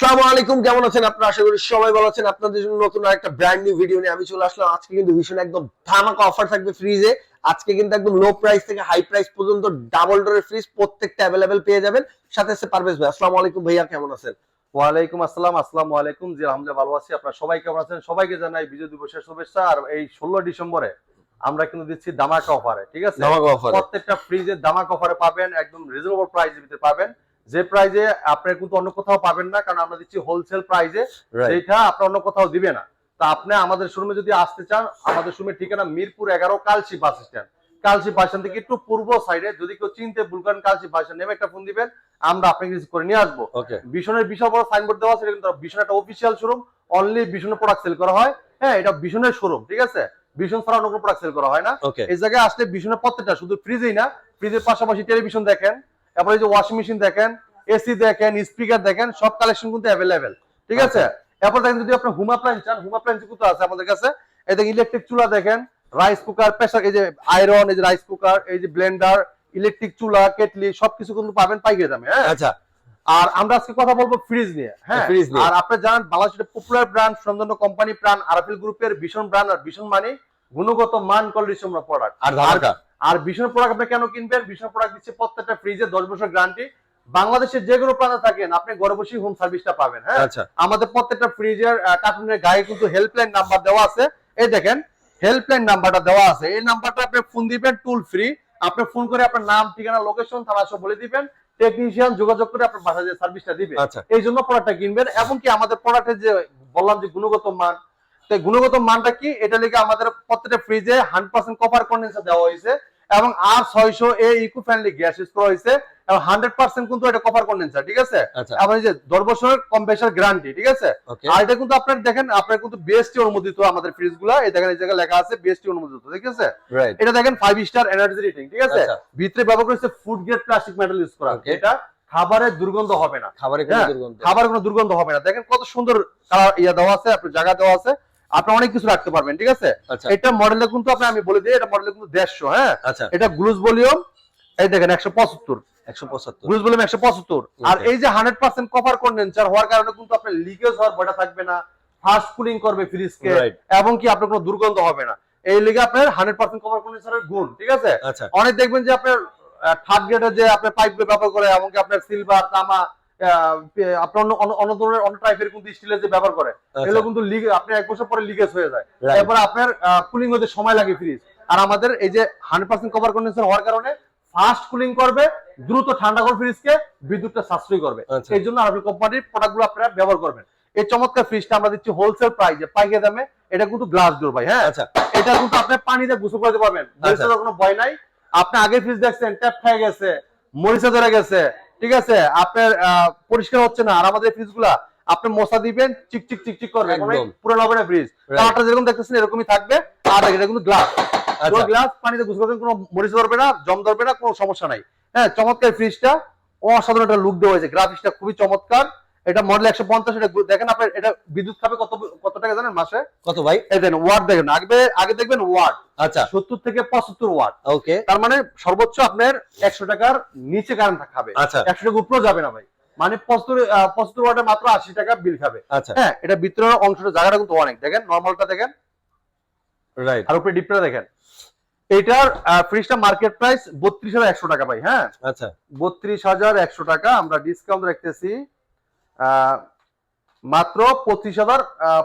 আসসালামু আলাইকুম কেমন আছেন আপনারা? আশা করি সবাই ভালো আছেন। আপনাদের জন্য নতুন একটা ব্র্যান্ড নিউ ভিডিও নিয়ে আমি চলে আসলাম। আজকে কিন্তু ভীষণ একদম ধামাকা অফার থাকবে ফ্রিজে আজকে কিন্তু একদম লো প্রাইস থেকে হাই প্রাইস পর্যন্ত ডাবল ডোরের ফ্রিজ প্রত্যেকটা অ্যাভেলেবেল পেয়ে যাবেন। সাথে আছে পারভেজ ভাই। আসসালামু আলাইকুম ভাইয়া কেমন আছেন? ওয়ালাইকুম আসসালাম আসসালামু আলাইকুম। জি আলহামদুলিল্লাহ ভালো আছি। আপনারা সবাই কেমন আছেন? সবাইকে জানাই বিজয় দিবসের শুভেচ্ছা। আর এই ষোলো ডিসেম্বরে আমরা কিন্তু দিচ্ছি দামাকা অফারে ঠিক আছে? ধামাকা অফার প্রত্যেকটা ফ্রিজে দামাকা অফারে পাবেন একদম রিজনেবল প্রাইসের ভিতরে পাবেন। যে প্রাইজে আপনি কিন্তু অন্য কোথাও পাবেন না কারণ আমরা দিচ্ছি হোলসেল প্রাইজে যেটা আপনার অন্য কোথাও দিবে না। তা আপনি আমাদের শোরুমে যদি আসতে চান আমাদের শোরুমের ঠিকানা মিরপুর এগারো Kalshi bus stand Kalshi bus stand থেকে একটু পূর্ব সাইডে যদি কেউ চিনতে ভুল করেন কালসি বাস স্ট্যান্ড নেমে একটা ফোন দিবেন আমরা আপনাকে রিসিভ করে নিয়ে আসব। বিশনের বিশাল বড় সাইনবোর্ড দেওয়া আছে কিন্তু বিশন একটা অফিসিয়াল শোরুম অনলি বিশনের প্রোডাক্ট সেল করা হয়। হ্যাঁ এটা বিশনের শোরুম ঠিক আছে? বিশন ছাড়া অন্য কোনো প্রোডাক্ট সেল করা হয় না। এই জায়গায় আসলে বিশনের প্রত্যেকটা শুধু ফ্রিজেই না ফ্রিজের পাশাপাশি টেলিভিশন দেখেন। তারপরে যে ওয়াশিং মেশিন দেখেন এসি দেখেন স্পিকার দেখেন সব কালেকশন কিন্তু অ্যাভেলেবেল ঠিক আছে? এরপর দেখেন যদি আপনি হুমা প্ল্যান চান হুমা প্ল্যান কিন্তু আছে আমাদের কাছে? এই দেখেন ইলেকট্রিক চুলা দেখেন রাইস কুকার প্রেসার এই যে আয়রন এই যে রাইস কুকার এই যে ব্লেন্ডার ইলেকট্রিক চুলা কেটলি সবকিছু কিন্তু পাবেন পাইকারি দামে হ্যাঁ? আচ্ছা। আর আমরা আজকে কথা বলব ফ্রিজ নিয়ে হ্যাঁ? ফ্রিজ নিয়ে। আর আপনি জানেন বাংলাদেশের পপুলার ব্র্যান্ড সুন্দর কোম্পানি প্রাণ আরএফএল গ্রুপের ভীষণ ব্র্যান্ড আর ভীষণ মানে গুণগত মান কোয়ালিটি সম্পন্ন প্রোডাক্ট আর ধামাকা। আর ভীষণ প্রোডাক্ট আপনি কেন কিনবেন? ভীষণ প্রোডাক্ট দিচ্ছে প্রত্যেকটা ফ্রিজে দশ বছর গ্যারান্টি বাংলাদেশের যে কোনো প্রান্তে থাকেন আপনি ঘরে বসেই হোম সার্ভিসটা পাবেন হ্যাঁ? আচ্ছা। আমাদের প্রত্যেকটা ফ্রিজের কার্টুনের গায়ে কিন্তু হেল্পলাইন নাম্বার দেওয়া আছে। এই দেখেন হেল্পলাইন নাম্বারটা দেওয়া আছে। এই নাম্বারটা আপনি ফোন দিবেন টুল ফ্রি আপনি ফোন করে আপনার নাম ঠিকানা লোকেশন থানা সব বলে দিবেন। টেকনিশিয়ান যোগাযোগ করে আপনার বাসায় যে সার্ভিসটা দিবে। আচ্ছা। এই জন্য প্রোডাক্টটা কিনবেন। এবং কি আমাদের প্রোডাক্টের যে বললাম যে গুণগত মান তো এই গুণগত মানটা কি? এটা লিখে আমাদের প্রত্যেকটা ফ্রিজে হান্ড্রেড পার্সেন্ট কপার কন্ডেন্সার দেওয়া হয়েছে এবং আর ছয়শো A eco friendly gas use করা হয়েছে এবং হান্ড্রেড পার্সেন্ট কিন্তু এটা কপার কন্ডেন্সার ঠিক আছে? আচ্ছা। এবং এই যে দশ বছরের কম্প্রেসার গ্যারান্টি ঠিক আছে? আর এটা কিন্তু আপনার দেখেন আপনার কিন্তু বিএসটি অনুমোদিত আমাদের ফ্রিজগুলা এই দেখেন এই জায়গায় লেখা আছে বিএসটি অনুমোদিত ঠিক আছে? এটা দেখেন ফাইভ স্টার এনার্জি রেটিং ঠিক আছে? আচ্ছা। ভিতরে ব্যবহার করেছে food grade plastic metal use করা. এটা খাবারের দুর্গন্ধ হবে না। খাবারে কোনো হ্যাঁ, দুর্গন্ধ। খাবার কোনো দুর্গন্ধ হবে না। দেখেন কত সুন্দর ইয়া দেওয়া আছে আপনার জায়গা দেওয়া আছে। আপনি অনেক কিছু রাখতে পারবেন ঠিক আছে? আচ্ছা। এটা মডেলে কিন্তু আপনি আমি বলে দিই এটা মডেলে কিন্তু দেড়শো হ্যাঁ? আচ্ছা। এটা গ্লুজ ভলিউম এই দেখেন একশো পঁচাত্তর। একশো পঁচাত্তর। একশো পঁচাত্তর। আর এই যে হান্ড্রেড পার্সেন্ট কভার কন্ডেন্সার হওয়ার কারণে কিন্তু আপনার লিকেজ হওয়ার ভয়টা থাকবে না ফাস্ট কুলিং করবে ফ্রিজকে এবং কি আপনার কোনো দুর্গন্ধ হবে না। এই লিগে আপনার হান্ড্রেড পার্সেন্ট কভার কন্ডেন্সারের গুণ ঠিক আছে? আচ্ছা। অনেক দেখবেন যে আপনার থার্ড গ্রেডের যে আপনার পাইপ ব্যবহার করে এমনকি আপনার সিলভার তামা আপনার অন্য ধরনের অন্য টাইপের কিন্তু স্টিলের যে ব্যবহার করে আচ্ছা। এগুলো কিন্তু এক বছর পরে লিকেজ হয়ে যায়। এরপরে আপনার কুলিং হতে সময় লাগে ফ্রিজ আর আমাদের এই যে হান্ড্রেড পার্সেন্ট কভার কন্ডেন্সার হওয়ার কারণে ফাস্ট কুলিং করবে দ্রুত ঠান্ডা করবে ফ্রিজকে বিদ্যুৎটা সাশ্রয় করবে। আচ্ছা। এই জন্য আরবি কোম্পানির প্রোডাক্টগুলো আপনারা ব্যবহার করবেন। এই চমৎকার ফ্রিজটা আমরা দিচ্ছি হোলসেল প্রাইসে পাইকারি দামে। এটা কিন্তু গ্লাস ডোর ভাই হ্যাঁ? আচ্ছা। এটা কিন্তু আপনি পানিতে গোসল করতে পারবেন। কোনো ভয় নাই। আপনি আগে ফ্রিজ দেখছেন ট্যাপ খেয়ে গেছে মরিচা ধরে গেছে ঠিক আছে? আপনার পরিষ্কার হচ্ছে না। আর আমাদের ফ্রিজগুলা আপনি মশা দিবেন চিক চিক চিক চিক করবে একদম। পুরো হবে না ফ্রিজ. কালারটা যেরকম দেখতেছেন এরকমই থাকবে। আর এটা কিন্তু গ্লাস আচ্ছা। গ্লাস পানিতে গোসল করবেন কোনো মরিচ ধরবে না জম ধরবে না কোনো সমস্যা নাই। হ্যাঁ চমৎকার ফ্রিজটা অসাধারণ একটা লুক দেওয়া হয়েছে। গ্রাফিক্সটা খুবই চমৎকার। এটা মডেল একশো পঞ্চাশ এটা দেখেন আপনার এটা বিদ্যুৎ খাবে কত কত টাকা জানেন মাসে? কত ভাই? এই দেখেন ওয়াট দেখেন। আগে আগে দেখবেন ওয়াট আচ্ছা। সত্তর থেকে পঁচাত্তর ওয়াট ওকে তার মানে সর্বোচ্চ আপনার একশো টাকার নিচে কারেন্ট খাবে। আচ্ছা। একশো টাকা উপরেও যাবে না ভাই। মানে পঁচাত্তর পঁচাত্তর ওয়াটে মাত্র আশি টাকা বিল খাবে। আচ্ছা। হ্যাঁ এটা ভিতরের অংশটা জায়গাটা কিন্তু অনেক। দেখেন নর্মালটা দেখেন। রাইট আর উপরে ডিপটা দেখেন। এটার ফ্রিজটা মার্কেট প্রাইস বত্রিশ হাজার একশো টাকা ভাই হ্যাঁ? আচ্ছা। বত্রিশ হাজার একশো টাকা আমরা ডিসকাউন্ট রাখতেছি আহ, মাত্র পঁচিশ হাজার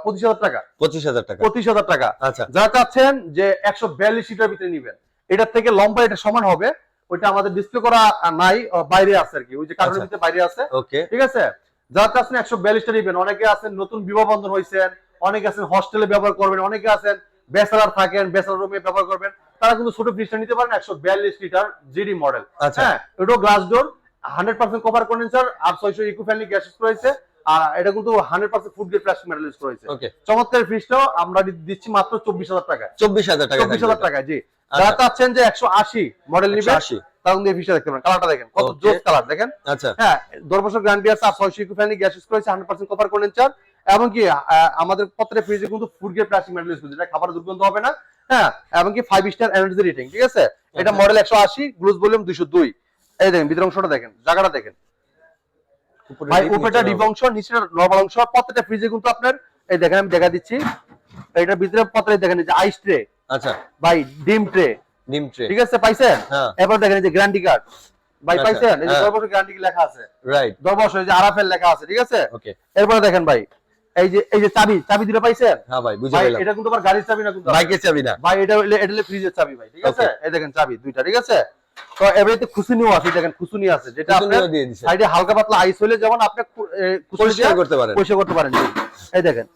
পঁচিশ হাজার টাকা। পঁচিশ হাজার টাকা। পঁচিশ হাজার টাকা। আচ্ছা। যারা চাচ্ছেন যে একশো বিয়াল্লিশ লিটার ভিতরে নিবেন এটার থেকে লম্বা এটা সমান হবে ওইটা আমাদের ডিসপ্লে করা নাই বাইরে আছে আর কি ওই যে কার্টুনের আচ্ছা। ভিতরে বাইরে আছে। ওকে। ঠিক আছে? যারা চাচ্ছেন একশো বিয়াল্লিশটা নিবেন অনেকে আছেন নতুন বিবাহ বন্ধন হয়েছেন অনেকে আছেন হস্টেলে ব্যবহার করবেন অনেকে আছেন ব্যাচেলার থাকেন ব্যাচেলার রুমে ব্যবহার করবেন তারা কিন্তু ছোট ফ্রিজটা নিতে পারেন একশো বিয়াল্লিশ লিটার জিডি মডেল আচ্ছা। হ্যাঁ এটাও glass door hundred percent cover condenser আর ছয়শো ইকো ফ্রেন্ডলি গ্যাস রয়েছে। আর এটা কিন্তু hundred percent food grade plastic metal use চমৎকার ফ্রিজটাও আমরা দিচ্ছি মাত্র চব্বিশ হাজার টাকা চব্বিশ হাজার টাকা চব্বিশ হাজার টাকা জি। আচ্ছা। যারা চাচ্ছেন যে একশো আশি মডেল এটা। নিবেন 180 তখন দিয়ে ফিসটা দেখতে পারেন কালারটা দেখেন কত. জোস কালার দেখেন। আচ্ছা। হ্যাঁ দশ বছর গ্যারান্টি আছে আর ছয়শো গ্যাস ইউজ করেছে হান্ড্রেড পার্সেন্ট কন্ডেন্সার এমনকি আমাদের প্রত্যেকটা ফ্রিজে কিন্তু food grade plastic metal use করছে। যেটা খাবার দুর্গন্ধ হবে না হ্যাঁ এমনকি ফাইভ স্টার এনার্জি রেটিং ঠিক আছে? এটা। মডেল একশো আশি গ্লুজ ভলিউম দুইশো দুই। এই দেখেন ভিতর অংশটা দেখেন জায়গাটা দেখেন। ভাই উপরেটা ডিপ অংশ নিচের নরমাল অংশ। প্রত্যেকটা ফ্রিজে কিন্তু আপনার এই দেখেন আমি দেখা দিচ্ছি। এটার ভিতরে প্রত্যেক দেখেন যে আইস ট্রে আচ্ছা। ভাই ডিম ট্রে ডিম ট্রে ঠিক আছে পাইছেন? হ্যাঁ। এবার দেখেন এই যে গ্যারান্টি কার্ড ভাই আচ্ছা, পাইছেন? এই যে হ্যাঁ। দশ বছর গ্যারান্টি লেখা আছে? রাইট দশ বছর এই যে আরাফেল লেখা আছে ঠিক আছে? ওকে এরপরে দেখেন ভাই এই যে এই যে চাবি চাবি দিলে পাইছেন? হ্যাঁ ভাই বুঝে গেলাম। এটা কিন্তু আবার গাড়ির চাবি না কিন্তু বাইকে চাবি না। ভাই এটা এটা ফ্রিজের চাবি ভাই ঠিক আছে? এই দেখেন চাবি দুইটা ঠিক আছে? তো এবারে খুশুনিও আছে দেখেন খুশুনি আছে যেটা সাইডে হালকা পাতলা আইস হলে যেমন আপনি পরিষ্কার করতে পারেন। পরিষ্কার করতে পারেন এই দেখেন।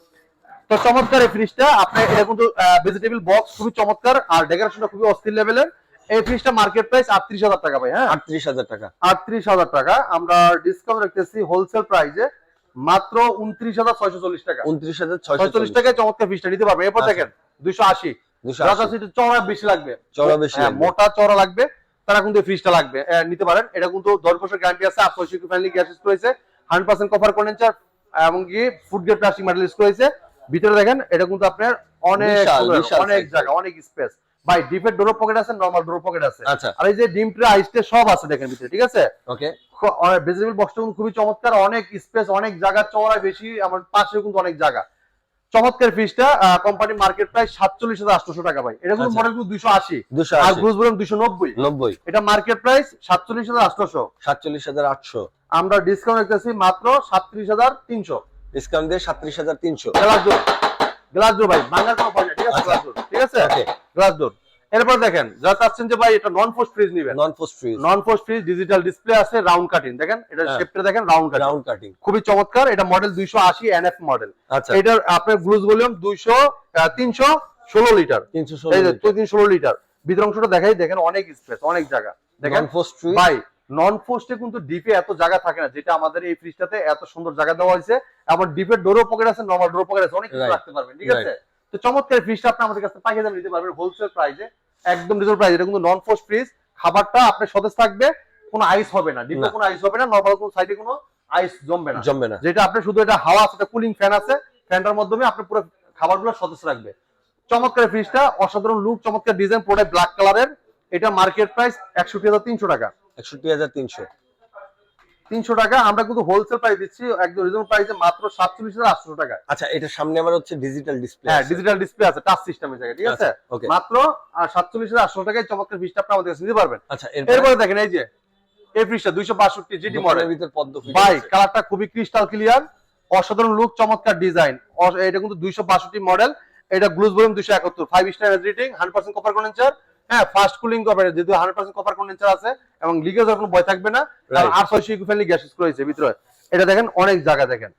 তো চমৎকার এই ফ্রিজটা আপনি এটা কিন্তু ভেজিটেবল বক্স খুবই চমৎকার আর ডেকোরেশনটা খুবই অস্থির লেভেলের এই ফ্রিজটা মার্কেট প্রাইস আটত্রিশ হাজার টাকা ভাই হ্যাঁ? আটত্রিশ হাজার টাকা। আটত্রিশ হাজার টাকা। আমরা ডিসকাউন্ট রাখতেছি হোলসেল প্রাইসে মাত্র উনত্রিশ হাজার ছয়শো চল্লিশ টাকা। উনত্রিশ হাজার ছয়শো ছয়চল্লিশ টাকায় চমৎকার ফ্রিজটা নিতে পারবেন। এরপর আচ্ছা। দেখেন দুইশো আশি। দুশো আশি। চড়া বেশি লাগবে। চড়া বেশি হ্যাঁ, লাগবে। মোটা চড়া লাগবে। তারা কিন্তু ফ্রিজটা লাগবে। নিতে পারেন। এটা কিন্তু দশ বছর গ্যারান্টি আছে আর ছয়শো ফ্যামিলি গ্যাস ইউজ করেছে হান্ড্রেড পার্সেন্ট কভার কন্ডেন্সার এবং কি food grade plastic metal use করেছে ভিতরে দেখেন এটা কিন্তু আপনার অনেক অনেক জায়গা অনেক স্পেস ভাই ডিপের ডোর পকেট আছে নর্মাল ডোর পকেট আছে। আচ্ছা। আর এই যে ডিম ট্রে আইস ট্রে সব আছে দেখেন ভিতরে ঠিক আছে? ওকে ভেজিটেবল বক্সটা কিন্তু খুবই চমৎকার অনেক স্পেস অনেক জায়গা চওড়া বেশি আমার পাশেও কিন্তু অনেক জায়গা। চমৎকার ফিসটা কোম্পানি মার্কেট প্রাইস সাতচল্লিশ হাজার আটশো টাকা ভাই। এটা কিন্তু আচ্ছা। মডেল কিন্তু দুইশো আশি। দুশো আর গ্রুজ দুশো নব্বই। নব্বই। এটা মার্কেট প্রাইস সাতচল্লিশ হাজার আটশোশো। সাতচল্লিশ হাজার আটশো। আমরা ডিসকাউন্ট দেখতেছি মাত্র সাতত্রিশ হাজার তিনশো। ডিসকাউন্ট দিয়ে সাতত্রিশ হাজার তিনশো। গ্লাস ডোর গ্লাস ডোর ভাই বাংলার কোনো ঠিক আছে? আচ্ছা। গ্লাস ডোর ঠিক আছে? গ্লাস ডোর এরপর দেখেন যারা চাচ্ছেন যে ভাই এটা নন পোস্ট ফ্রিজ নিবেন। Non frost fridge non frost fridge digital display আছে রাউন্ড কাটিং দেখেন এটা হ্যাঁ। শেপটা দেখেন রাউন্ড কাটিং রাউন্ড কাটিং খুবই চমৎকার এটা মডেল দুইশো আশি এনএফ মডেল আচ্ছা। এটার আপনার গ্লুজ ভলিউম দুইশো তিনশো ষোলো লিটার তিনশো এই যে ষোলো তিন ষোলো লিটার ভিতর অংশটা দেখাই দেখেন অনেক স্পেস অনেক জায়গা। দেখেন নন পোস্ট ফ্রিজ ভাই নন পোস্টে কিন্তু ডিপে এত জায়গা থাকে না যেটা আমাদের এই ফ্রিজটাতে এত সুন্দর জায়গা দেওয়া হয়েছে। আবার ডিপের ডোরও পকেট আছে নর্মাল ডোর পকেট আছে অনেক কিছু রাখতে পারবেন ঠিক আছে? তো চমৎকার ফ্রিজটা আপনি আমাদের কাছে পাইয়ে দামে নিতে পারবেন হোলসেল প্রাইসে একদম রিজনেবল প্রাইস এটা কিন্তু নন পোস্ট ফ্রিজ খাবারটা আপনার সতেজ থাকবে কোনো আইস হবে না। ডিপে কোনো আইস হবে না নর্মাল কোনো সাইডে কোনো আইস জমবে না। জমবে না। যেটা আপনার শুধু এটা হাওয়া আছে কুলিং ফ্যান আছে ফ্যানটার মাধ্যমে আপনি পুরো খাবারগুলো সতেজ রাখবে। চমৎকার ফ্রিজটা অসাধারণ লুক চমৎকার ডিজাইন পুরোটা ব্ল্যাক কালারের এটা মার্কেট প্রাইস একষট্টি হাজার তিনশো টাকা। একষট্টি হাজার তিনশো। তিনশো টাকা আমরা কিন্তু হোলসেল প্রাইস দিচ্ছি একদম রিজনেবল প্রাইসে মাত্র সাতচল্লিশ হাজার আটশো টাকা। আচ্ছা এটা সামনে আমার হচ্ছে ডিজিটাল ডিসপ্লে হ্যাঁ ডিজিটাল ডিসপ্লে আছে টাচ সিস্টেমের জায়গায় ঠিক আছে? ওকে মাত্র সাতচল্লিশ হাজার আটশো টাকায় চমৎকার ফ্রিজটা আপনি আমাদের কাছে নিতে পারবেন। আচ্ছা এরপরে? দেখেন এই যে এই ফ্রিজটা দুইশো বাষট্টি জিটি মডেল ভাই কালারটা খুবই ক্রিস্টাল ক্লিয়ার অসাধারণ লুক চমৎকার ডিজাইন এটা কিন্তু দুইশো বাষট্টি মডেল এটা গ্লুজ ভলিউম দুইশো একাত্তর five star rating hundred percent copper condenser হ্যাঁ ফাস্ট কুলিং কপার যেহেতু হান্ড্রেড পার্সেন্ট কপার কন্ডেন্সার আছে এবং লিকেজ কোনো ভয় থাকবে না কারণ. আর ছয়শো ইকুইফ্যানলি গ্যাস ইউজ করেছে ভিতরে। এটা দেখেন অনেক জায়গা দেখেন।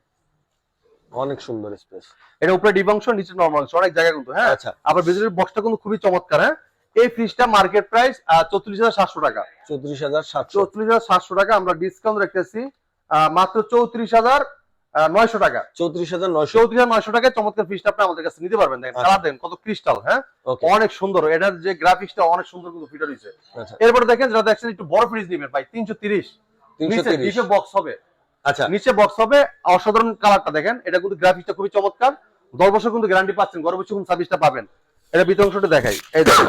অনেক সুন্দর স্পেস এটা উপরে ডিবাংশ নিচে নর্মাল অনেক জায়গা কিন্তু হ্যাঁ? আচ্ছা। আবার ভিতরের বক্সটা কিন্তু খুবই চমৎকার হ্যাঁ? এই ফ্রিজটা মার্কেট প্রাইস চৌত্রিশ হাজার সাতশো টাকা। চৌত্রিশ হাজার সাতশো। চৌত্রিশ হাজার সাতশো টাকা আমরা ডিসকাউন্ট রাখতেছি আহ, মাত্র চৌত্রিশ হাজার নয়শো টাকা। চৌত্রিশ হাজার নয়শো। চৌত্রিশ হাজার নয়শো টাকায় চমৎকার ফিসটা আপনি আমাদের কাছে নিতে পারবেন। দেখেন আচ্ছা। কালার দেখেন কত ক্রিস্টাল হ্যাঁ? অনেক সুন্দর। এটার যে গ্রাফিক্সটা অনেক সুন্দর কিন্তু ফিটার হয়েছে আচ্ছা। এরপরে দেখেন যারা দেখছেন একটু বড় ফ্রিজ নিবেন ভাই তিনশো তিরিশ। নিচে বক্স হবে। আচ্ছা। নিচে বক্স হবে। অসাধারণ কালারটা দেখেন। এটা কিন্তু গ্রাফিক্সটা খুবই চমৎকার। দশ বছর কিন্তু গ্যারান্টি পাচ্ছেন। গর্ব বছর সার্ভিসটা পাবেন। এটা ভিতর অংশটা দেখাই। এই দেখেন।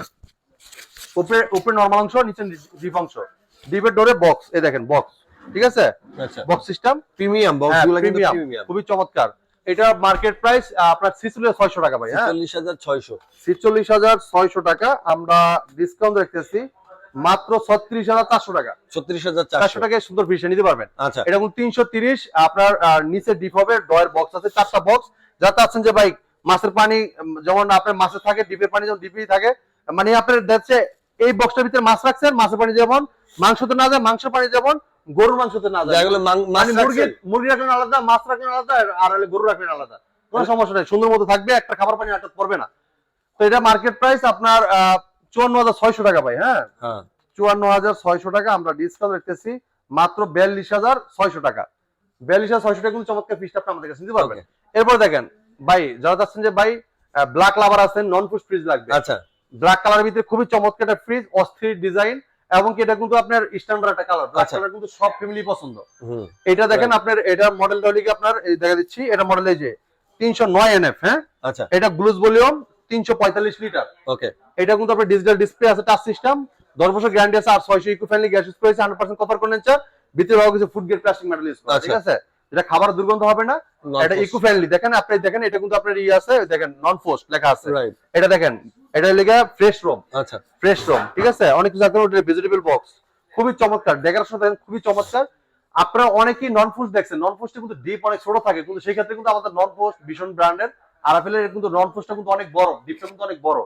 উপরে উপরে নর্মাল অংশ নিচে ডিপ অংশ। ডিপের ডোরে বক্স এই দেখেন বক্স ঠিক আছে? বক্স সিস্টেম প্রিমিয়াম বক্স হ্যাঁ, গুলো কিন্তু প্রিমিয়াম খুবই চমৎকার। এটা মার্কেট প্রাইস আপনার ছিচল্লিশ ছয়শো টাকা ভাই হ্যাঁ? চল্লিশ হাজার ছয়শো। ছিচল্লিশ হাজার ছয়শো টাকা। আমরা ডিসকাউন্ট রাখতেছি মাত্র ছত্রিশ হাজার চারশো টাকা। ছত্রিশ হাজার চারশো। টাকায় সুন্দর ফিসে নিতে পারবেন। আচ্ছা। এটা তিনশো তিরিশ আপনার নিচে ডিপ হবে ডয়ের বক্স আছে চারটা বক্স যাতে আছেন যে ভাই মাছের পানি যেমন আপনার মাছের থাকে ডিপের পানি যেমন ডিপেই থাকে মানে আপনার দেখছে এই বক্সটার ভিতরে মাছ রাখছেন মাছের পানি যেমন মাংসতে না যায় মাংসের পানি যেমন গরুর মাংসতে না যায়। মানে মুরগি মুরগি রাখলেন আলাদা মাছ রাখলেন আলাদা আর হলে গরু রাখলেন আলাদা। কোনো সমস্যা নেই সুন্দর মতো থাকবে একটা খাবার পানি আটক পড়বে না। তো এটা মার্কেট প্রাইস আপনার চুয়ান্ন হাজার ছয়শো টাকা ভাই হ্যাঁ? হ্যাঁ। চুয়ান্ন হাজার ছয়শো টাকা আমরা ডিসকাউন্ট রাখতেছি মাত্র বিয়াল্লিশ হাজার ছয়শো টাকা। বিয়াল্লিশ হাজার ছয়শো টাকা কিন্তু চমৎকার ফিসটা আপনি আমাদের কাছে নিতে পারবেন। এরপর দেখেন ভাই যারা চাচ্ছেন যে ভাই ব্ল্যাক লাভার আছেন নন ফুড ফ্রিজ লাগবে। আচ্ছা। ব্ল্যাক কালারের ভিতরে খুবই চমৎকার একটা ফ্রিজ অস্থির ডিজাইন এবং এটা কিন্তু আপনার স্ট্যান্ডার্ড একটা কালার ব্ল্যাক। কালার কিন্তু সব ফ্যামিলি পছন্দ। এটা দেখেন আপনার এটা মডেল আপনার দেখা দিচ্ছি এটা মডেল এই যে তিনশো নয় এনএফ হ্যাঁ? আচ্ছা। এটা গ্লুজ ভলিউম তিনশো পঁয়তাল্লিশ লিটার ওকে এটা কিন্তু আপনার ডিজিটাল ডিসপ্লে আছে টাচ সিস্টেম দশ বছর গ্যারান্টি আছে আর ছয়শো ইকো ফ্রেন্ডলি গ্যাস ইউজ করেছে হান্ড্রেড পার্সেন্ট কপার কন্ডেন্সার ভিতরে ভালো কিছু food grade plastic metal use করা ঠিক আচ্ছা। আছে? যেটা খাবার দুর্গন্ধ হবে না এটা ইকো ফ্রেন্ডলি দেখেন আপনি দেখেন এটা কিন্তু আপনার ইয়ে আছে দেখেন নন পোস্ট লেখা আছে। এটা দেখেন এটা লেখা ফ্রেশ রুম আচ্ছা। ফ্রেশ রুম ঠিক আছে? অনেক কিছু আছে ভেজিটেবল বক্স খুবই চমৎকার ডেকোরেশন দেখেন খুবই চমৎকার। আপনারা অনেকেই নন পোস্ট দেখছেন নন পোস্টে কিন্তু ডিপ অনেক ছোট থাকে কিন্তু সেই ক্ষেত্রে কিন্তু আমাদের নন পোস্ট ভীষণ ব্র্যান্ডের আরাফেলের কিন্তু নন পোস্টটা কিন্তু অনেক বড় ডিপটা কিন্তু অনেক বড়।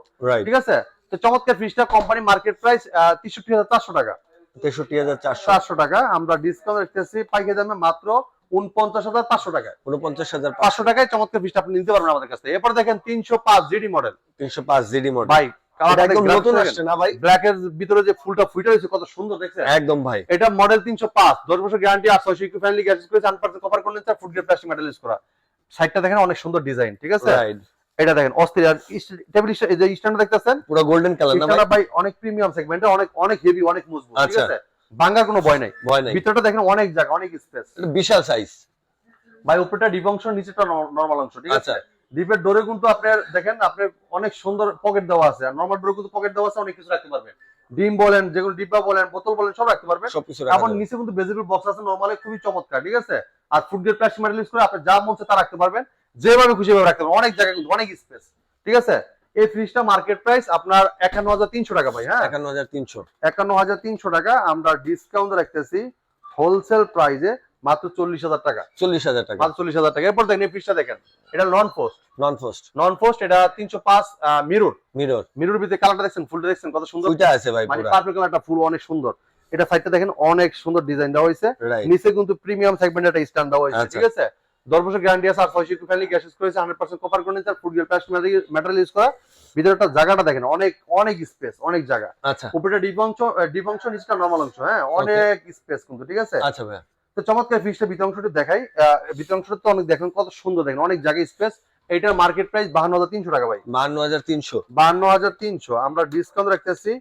ঠিক আছে? তো চমৎকার ফ্রিজটা কোম্পানি মার্কেট প্রাইস তেষট্টি হাজার চারশো টাকা। তেষট্টি হাজার চারশো। চারশো টাকা আমরা ডিসকাউন্ট রাখতেছি পাইকারি দামে মাত্র উনপঞ্চাশ হাজার পাঁচশো টাকায়। উনপঞ্চাশ হাজার পাঁচশো। টাকায় চমৎকার আপনি নিতে পারবেন আমাদের কাছ থেকে। এরপর দেখেন তিনশো পাঁচ জিডি মডেল তিনশো পাঁচ জিডি মডেল ভাই এটা একদম নতুন আসছে না ভাই? ব্ল্যাক এর ভিতরে যে ফুলটা ফুটে রয়েছে কত সুন্দর দেখছেন? একদম ভাই। এটা মডেল তিনশো পাঁচ। দশ বছর গ্যারান্টি আর ছয়শো পার্সেন্ট কভার করলেন food grade plastic metal use করা। সাইডটা দেখেন অনেক সুন্দর ডিজাইন ঠিক আছে? এটা দেখেন অস্থির। আর টেবিল এই যে স্ট্যান্ড দেখতেছেন? পুরো গোল্ডেন কালার না ভাই? অনেক প্রিমিয়াম সেগমেন্টে অনেক অনেক হেভি অনেক মজবুত ঠিক। আছে? ভাঙার কোনো ভয় নাই। ভয় নাই। ভিতরটা দেখেন অনেক জায়গা অনেক স্পেস এটা বিশাল সাইজ ভাই উপরটা ডিপ অংশ নিচেটা নরমাল অংশ ঠিক আছে? আচ্ছা। ডিপের ডোরে কিন্তু আপনার দেখেন আপনার অনেক সুন্দর পকেট দেওয়া আছে। আর নরমাল ডোরে কিন্তু পকেট দেওয়া আছে অনেক কিছু রাখতে পারবেন। ডিম বলেন যেগুলো ডিব্বা বলেন বোতল বলেন সব রাখতে পারবেন। সবকিছু এখন নিচে কিন্তু ভেজিটেবল বক্স আছে নরমালি খুবই চমৎকার ঠিক আছে? আর food grade plastic metal use করে আপনি যা মন তা রাখতে পারবেন। যেভাবে খুশি ভাবে রাখতে পারবেন। অনেক জায়গা কিন্তু অনেক স্পেস ঠিক আছে? এই ফ্রিজটা মার্কেট প্রাইস আপনার একান্ন হাজার তিনশো টাকা ভাই হ্যাঁ? একান্ন হাজার তিনশো। একান্ন হাজার তিনশো টাকা আমরা ডিসকাউন্ট রাখতেছি হোলসেল প্রাইসে মাত্র চল্লিশ হাজার টাকা। চল্লিশ হাজার টাকা। মাত্র চল্লিশ হাজার টাকা। এরপর দেখেন এই ফ্রিজটা দেখেন এটা non frost non frost non frost এটা তিনশো পাঁচ মিরুর মিরর মিরুর ভিতরে কালারটা দেখছেন? ফুলটা দেখছেন? কত সুন্দর? ওইটা আছে ভাই মানে পার্পল কালারটা ফুল অনেক সুন্দর। এটা সাইডটা দেখেন অনেক সুন্দর ডিজাইন দেওয়া হয়েছে। নিচে কিন্তু প্রিমিয়াম সেগমেন্ট একটা স্ট্যান্ড দেওয়া হয়েছে আচ্ছা। ঠিক আছে? দশ বছর গ্যারান্টি আছে আর ছয়শো গ্যাস ইউজ করেছে হান্ড্রেড পার্সেন্ট কপার করে ফুড গ্রেড প্লাস্টিক ইউজ করা। ভিতরটা জায়গাটা দেখেন অনেক অনেক স্পেস অনেক জায়গা। আচ্ছা। উপরে ডিপ অংশ ডিপ অংশ নিচটা নর্মাল অংশ হ্যাঁ? অনেক স্পেস কিন্তু ঠিক আছে? আচ্ছা ভাই তো চমৎকার ফিসটা ভিতর অংশটা দেখাই। ভিতর অংশটা তো অনেক দেখেন কত সুন্দর দেখেন অনেক জায়গায় স্পেস এইটার মার্কেট প্রাইস বাহান্ন হাজার তিনশো টাকা ভাই। বান্ন হাজার তিনশো। বাহান্ন হাজার তিনশো আমরা ডিসকাউন্ট রাখতেছি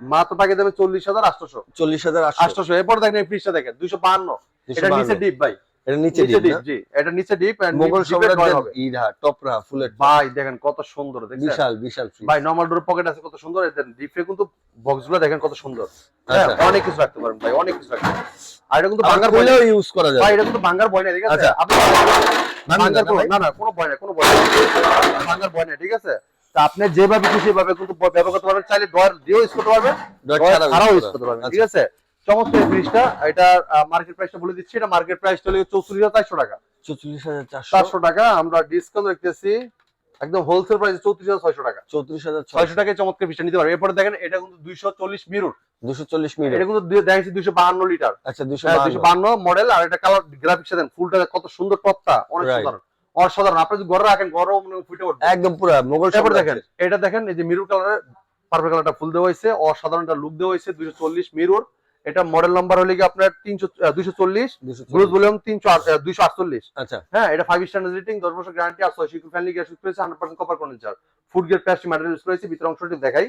মাত্র টাকা দেবে চল্লিশ হাজার আটশোশো। চল্লিশ হাজার আটশো আটশোশো এরপর দেখেন এই ফ্রিজটা দেখেন দুইশো বাহান্ন। এটা নিচে ডিপ ভাই। এটা নিচে নিচে ডিপ ডিপ জি। এটা নিচে ডিপ মোগল সম্রাট ইরা টপরা ফুলের ভাই দেখেন কত সুন্দর দেখছেন? বিশাল বিশাল ভাই নর্মাল ডোর পকেট আছে কত সুন্দর। এদের ডিপে কিন্তু বক্স দেখেন কত সুন্দর। অনেক কিছু রাখতে পারেন ভাই অনেক কিছু রাখতে পারেন আর এটা কিন্তু ভাঙার ভয় ইউজ করা যাবে। ভাই এটা কিন্তু ভাঙার ভয় নেই ঠিক আছে। আপনি ভাঙার না না কোনো ভয় নেই কোনো ভয় নেই। ভাঙার ভয় নেই ঠিক আছে? আপনি যেভাবে খুশি সেভাবে কিন্তু ব্যবহার করতে পারবেন। চাইলে দিয়েও ইউজ করতে পারবেন ডট ছাড়াও ছাড়াও ইউজ করতে পারবেন। আচ্ছা। ঠিক আছে? চমৎকার এই ফ্রিজটা এটা মার্কেট প্রাইসটা বলে দিচ্ছি এটা মার্কেট প্রাইস চলে চৌচল্লিশ হাজার চারশো টাকা। চৌচল্লিশ হাজার চারশো? টাকা আমরা ডিসকাউন্ট রাখতেছি একদম হোলসেল প্রাইস চৌত্রিশ হাজার ছয়শো টাকা। চৌত্রিশ হাজার ছয়শো। টাকায় চমৎকার ফিসটা নিতে পারবেন এরপরে দেখেন এটা কিন্তু দুইশো চল্লিশ মিরুর। দুশো চল্লিশ মিনিট এটা কিন্তু দেখাচ্ছি বাহান্ন লিটার আচ্ছা দুশো হ্যাঁ, দুইশো বাহান্ন মডেল আর এটা কালার গ্রাফিক্স দেন ফুলটা কত সুন্দর টপটা অনেক. সাধারণ। অসাধারণ। আপনি যদি ঘরে রাখেন ঘরেও ফুটে উঠবে। একদম পুরো মোগল দেখেন এটা দেখেন এই যে মিরুর কালারের পার্পল কালারটা ফুল দেওয়া হয়েছে অসাধারণ একটা লুক দেওয়া হয়েছে দুইশো চল্লিশ মিরুর। এটা মডেল নাম্বার হলে কি আপনার তিনশো দুইশো চল্লিশ ভলিউম তিনশো দুইশো আটচল্লিশ। আচ্ছা। হ্যাঁ এটা ফাইভ স্টার রেটিং দশ বছর গ্যারান্টি আর ছয় ফ্যামিলি গ্যাস রয়েছে hundred percent copper food grade plastic material use করেছে ভিতরে অংশটি দেখাই।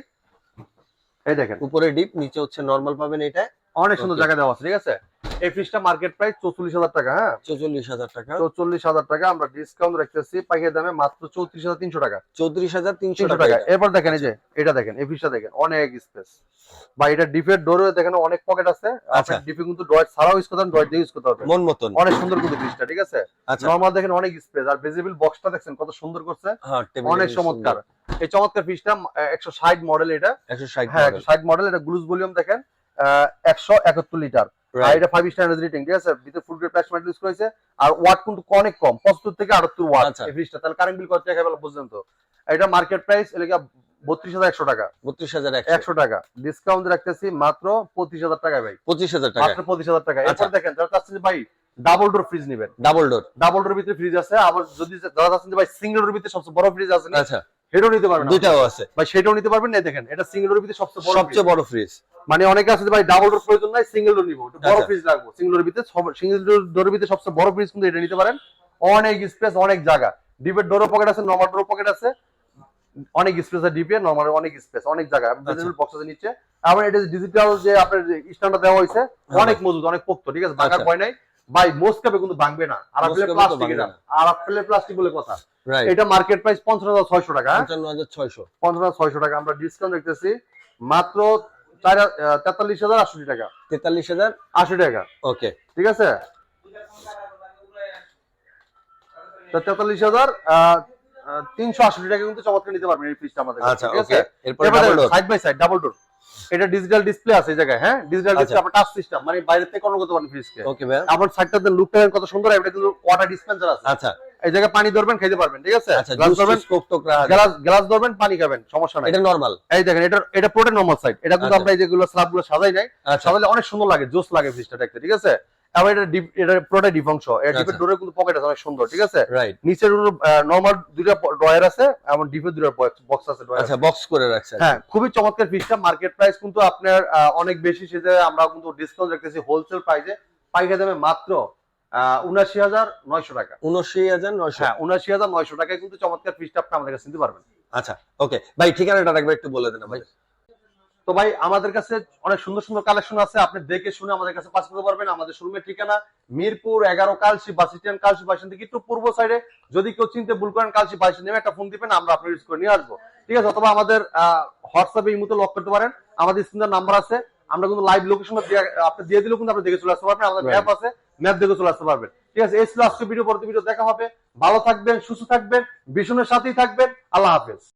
এই দেখেন। উপরে ডিপ নিচে হচ্ছে নর্মাল পাবেন এটা। অনেক সুন্দর জায়গা দেওয়া আছে ঠিক আছে? এই ফ্রিজটা মার্কেট প্রাইস চৌচল্লিশ হাজার টাকা হ্যাঁ? চৌচল্লিশ হাজার টাকা। চৌচল্লিশ হাজার টাকা আমরা ডিসকাউন্ট রাখতেছি পাইকারি দামে মাত্র চৌত্রিশ হাজার তিনশো টাকা। চৌত্রিশ হাজার তিনশো টাকা। এরপর দেখেন এই যে এটা দেখেন এই ফ্রিজটা দেখেন অনেক স্পেস বা এটা ডিপের ডোরে দেখেন অনেক পকেট আছে। আচ্ছা। ডিপে কিন্তু ডয়েট ছাড়াও ইউজ করতে দিয়ে ইউজ করতে পারবেন। মন মতন। অনেক সুন্দর কিন্তু ফ্রিজটা ঠিক আছে? আচ্ছা। নর্মাল দেখেন অনেক স্পেস আর ভিজিবল বক্সটা দেখছেন কত সুন্দর করছে। হ্যাঁ অনেক চমৎকার। এই চমৎকার ফ্রিজটা একশো ষাট মডেল এটা। একশো ষাট হ্যাঁ একশো ষাট মডেল এটা গ্লুজ ভলিউম দেখেন একশো একাত্তর লিটার আর এটা ফাইভ স্টার ঠিক আছে? ভিতরে ফুল গ্রেড প্লাস ইউজ করেছে আর ওয়াট কিন্তু অনেক কম পঁচাত্তর থেকে আটাত্তর ওয়াট আচ্ছা। তাহলে কারেন্ট বিল কত টাকা বেলা বুঝলেন তো এটা মার্কেট প্রাইস এলাকা বত্রিশ হাজার একশো টাকা? বত্রিশ হাজার একশো। টাকা। ডিসকাউন্ট রাখতেছি মাত্র পঁচিশ হাজার টাকা ভাই। পঁচিশ হাজার টাকা। মাত্র পঁচিশ হাজার টাকা। আচ্ছা। এরপর দেখেন যারা চাচ্ছেন ভাই ডাবল ডোর ফ্রিজ নেবেন। ডাবল ডোর ডাবল ডোর ভিতরে ফ্রিজ আছে আবার যদি যারা চাচ্ছেন ভাই সিঙ্গেল ডোর ভিতরে সবচেয়ে বড় ফ্রিজ আছে আচ্ছা। সেটাও নিতে পারবেন দুইটাও আছে। ভাই সেটাও নিতে পারবেন না দেখেন এটা সিঙ্গেল ডোর ভিতরে সবচেয়ে বড় সবচেয়ে বড় ফ্রিজ মানে অনেকে আছে ভাই ডাবল ডোর প্রয়োজন নাই সিঙ্গেল ডোর নিবো বড় আচ্ছা। ফ্রিজ সিঙ্গেল ডোর ভিতরে সিঙ্গেল ডোর ভিতরে সবচেয়ে বড় ফ্রিজ কিন্তু এটা নিতে পারেন। অনেক স্পেস অনেক জায়গা। ডিপের ডোরও পকেট আছে নর্মাল ডোরও পকেট আছে। অনেক স্পেস আছে ডিপে নর্মাল অনেক স্পেস অনেক জায়গা। ভেজিটেবল বক্স আছে নিচে। আবার এটা ডিজিটাল যে আপনার স্ট্যান্ডার্ড দেওয়া হয়েছে অনেক মজুদ অনেক পোক্ত ঠিক আছে? ভাঙার আচ্ছা। ভয় নাই। ভাই মোস্কাপে কিন্তু ভাঙবে না। আর প্লাস্টিক এটা। আর প্লাস্টিক বলে কথা। এটা মার্কেট প্রাইস পঞ্চান্ন হাজার ছয়শো টাকা হ্যাঁ? পঞ্চান্ন হাজার ছয়শো। পঞ্চাশ হাজার ছয়শো টাকা। আমরা ডিসকাউন্ট দেখতেছি মাত্র তেতাল্লিশ হাজার আটষট্টি টাকা। তেতাল্লিশ হাজার? আশি টাকা। ওকে ঠিক আছে? তো তেতাল্লিশ হাজার তিনশো আশি টাকা কিন্তু চমৎকার নিতে পারবেন এই ফ্রিজটা আমাদের আচ্ছা ওকে এরপরে side by side double door এটা ডিজিটাল ডিসপ্লে আছে এই জায়গায় হ্যাঁ? ডিজিটাল ডিসপ্লে আচ্ছা। আপনার টাচ সিস্টেম মানে বাইরে থেকে কন্ট্রোল করতে পারেন ফ্রিজকে ওকে ভাই আপনার সাইডটাতে লুকটা কত সুন্দর এটা কিন্তু ওয়াটার ডিসপেন্সার আছে। আচ্ছা। এই জায়গায় পানি ধরবেন খেতে পারবেন ঠিক আছে? আচ্ছা গ্লাস ধরবেন কোক টোক রাখা গ্লাস গ্লাস ধরবেন পানি খাবেন সমস্যা নাই। এটা নরমাল এই দেখেন এটা এটা পুরোটা নরমাল সাইড এটা কিন্তু আচ্ছা। আমরা এই যেগুলো স্ল্যাবগুলো সাজাই নাই আচ্ছা। সাজালে অনেক সুন্দর লাগে জোস লাগে ফ্রিজটা দেখতে ঠিক আছে? আবার এটা এটা পুরোটা ডিপ অংশ এটা ডিপের আচ্ছা। ডোরে কিন্তু পকেট আছে অনেক সুন্দর ঠিক আছে? রাইট নিচের নরমাল দুইটা ড্রয়ার আছে এবং ডিপের দুইটা বক্স আছে আচ্ছা বক্স করে রাখছে। হ্যাঁ খুবই চমৎকার মার্কেট প্রাইস কিন্তু আপনার অনেক বেশি সেটা আমরা কিন্তু ডিসকাউন্ট রাখতেছি হোলসেল প্রাইসে পাইকারি দামে মাত্র উনাশি হাজার নয়শো টাকা। উনআশি হাজার নয়শো। হ্যাঁ উনাশি হাজার নয়শো টাকায় কিন্তু চমৎকার ফিশটা আপনি আমাদের কাছে নিতে পারবেন। আচ্ছা ওকে ভাই ঠিকানাটা রাখবে একটু বলে দেন ভাই তো ভাই আমাদের কাছে অনেক সুন্দর সুন্দর কালেকশন আছে। আপনি দেখে শুনে আমাদের কাছে পাস করতে পারবেন। আমাদের শোরুমের ঠিকানা মিরপুর এগারো Kalshi bus stand Kalshi bus থেকে একটু পূর্ব সাইডে যদি কেউ চিনতে ভুল করেন কালসি বাস নেমে একটা ফোন দিবেন আমরা আপনার ইউজ করে নিয়ে আসব। ঠিক আছে অথবা আমাদের হোয়াটসঅ্যাপে এই মতো লক করতে পারেন। আমাদের স্ক্রিনের নাম্বার আছে। আমরা কিন্তু লাইভ লোকেশন আপনি দিয়ে দিলেও কিন্তু আপনি দেখে চলে আসতে পারবেন। আমাদের ম্যাপ আছে ম্যাপ দেখে চলে আসতে পারবেন। ঠিক আছে এই ছিল আজকে ভিডিও পরবর্তী ভিডিও দেখা হবে। ভালো থাকবেন সুস্থ থাকবেন ভীষণের সাথেই থাকবেন। আল্লাহ হাফেজ।